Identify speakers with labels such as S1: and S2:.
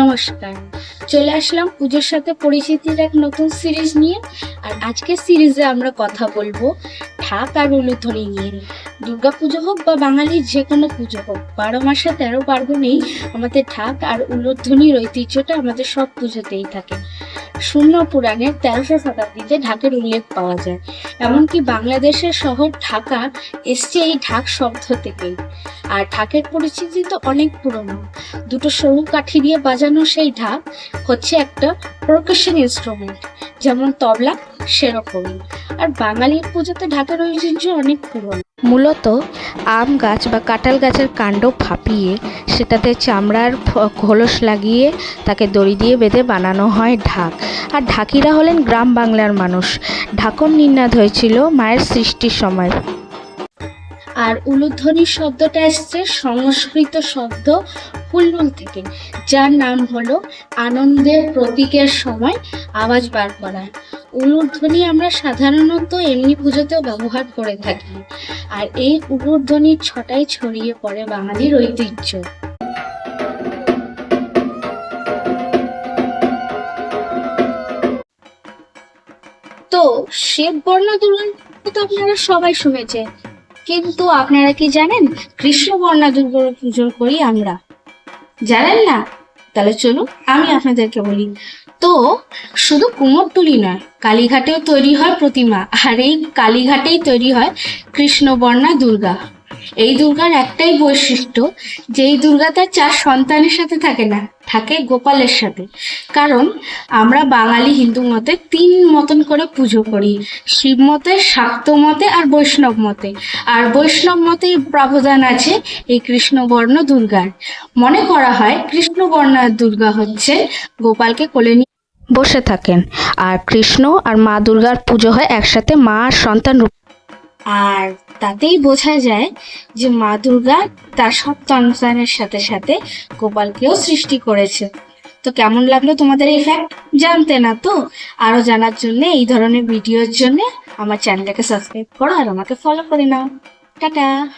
S1: নমস্কার। চলে আসলাম পুজোর সাথে পরিচিতির এক নতুন সিরিজ নিয়ে। আর আজকের সিরিজে আমরা কথা বলব ঢাক আর উলুধ্বনি নিয়ে। দুর্গা পুজো হোক বা বাঙালির যে কোনো পুজো হোক, বারো মাসে তেরো পার্বণেই আমাদের ঢাক আর উলুধ্বনির ঐতিহ্যটা আমাদের সব পুজোতেই থাকে। শূন্য পুরাণের তেরোশো শতাব্দীতে ঢাকের উল্লেখ পাওয়া যায়। এমনকি বাংলাদেশের শহর ঢাকা এসছে এই ঢাক শব্দ থেকেই। আর ঢাকের পরিচিতি তো অনেক পুরনো। দুটো সরু কাঠি দিয়ে বাজানো সেই ঢাক হচ্ছে একটা প্রকাশন ইনস্ট্রুমেন্ট যেমন তবলা সেরকমই। আর বাঙালির পুজোতে ঢাকের ঐতিহ্য অনেক পুরনো।
S2: মূলত আম গাছ বা কাঁঠাল গাছের কাণ্ড ফাঁপিয়ে সেটাতে চামড়ার খোলস লাগিয়ে তাকে দড়ি দিয়ে বেঁধে বানানো হয় ঢাক। আর ঢাকিরা হলেন গ্রাম বাংলার মানুষ। ঢাকন নির্নাদ হয়েছিল মায়ের সৃষ্টির সময়।
S1: আর উলুধ্বনি শব্দটা এসছে সংস্কৃত শব্দ হুল্লুল থেকে যার নাম হলো আনন্দের প্রতীকের সময় আওয়াজ বার করা। উলুধ্বনি আমরা সাধারণত এমনি পুজোতেও ব্যবহার করে থাকি। আর এই উলুধ্বনির ছটাই ছড়িয়ে পড়ে বাঙালির ঐতিহ্য। তো শিব বর্ণ দুর্গা তো আপনারা সবাই শুনেছেন। কিন্তু আপনারা কি জানেন? কৃষ্ণ বর্ণা দুর্গার পুজো করি আমরা। জানেন না? তাহলে চলুন আমি আপনাদেরকে বলি। তো শুধু কুমোরটুলি নয়, কালীঘাটেও তৈরি হয় প্রতিমা, আর এই কালীঘাটেই তৈরি হয় কৃষ্ণবর্ণা দুর্গা। এই দুর্গার একটাই বৈশিষ্ট্য যে এই দুর্গা তার চার সন্তানের সাথে থাকে না, থাকে গোপালের সাথে। কারণ আমরা বাঙালি হিন্দু মতে তিন মতন করে পুজো করি, শিব মতে, শাক্ত মতে আর বৈষ্ণব মতে। আর বৈষ্ণব মতে প্রাবধান আছে এই কৃষ্ণবর্ণ দুর্গার। মনে করা হয় কৃষ্ণবর্ণ দুর্গা হচ্ছে গোপালকে কোলে নিয়ে
S2: বসে থাকেন। আর কৃষ্ণ আর মা দুর্গার পুজো হয় একসাথে মা আর সন্তান রূপ
S1: আর তাতেই বোঝা যায় যে মা দুর্গা তার সব সন্তানের সাথে সাথে গোপালকেও সৃষ্টি করেছে। তো কেমন লাগল তোমাদের এই ফ্যাক্ট জানতে না তো? আরও জানার জন্য, এই ধরনের ভিডিওর জন্য আমার চ্যানেলটাকে সাবস্ক্রাইব করো আর আমাকে ফলো করে নাও। টাটা!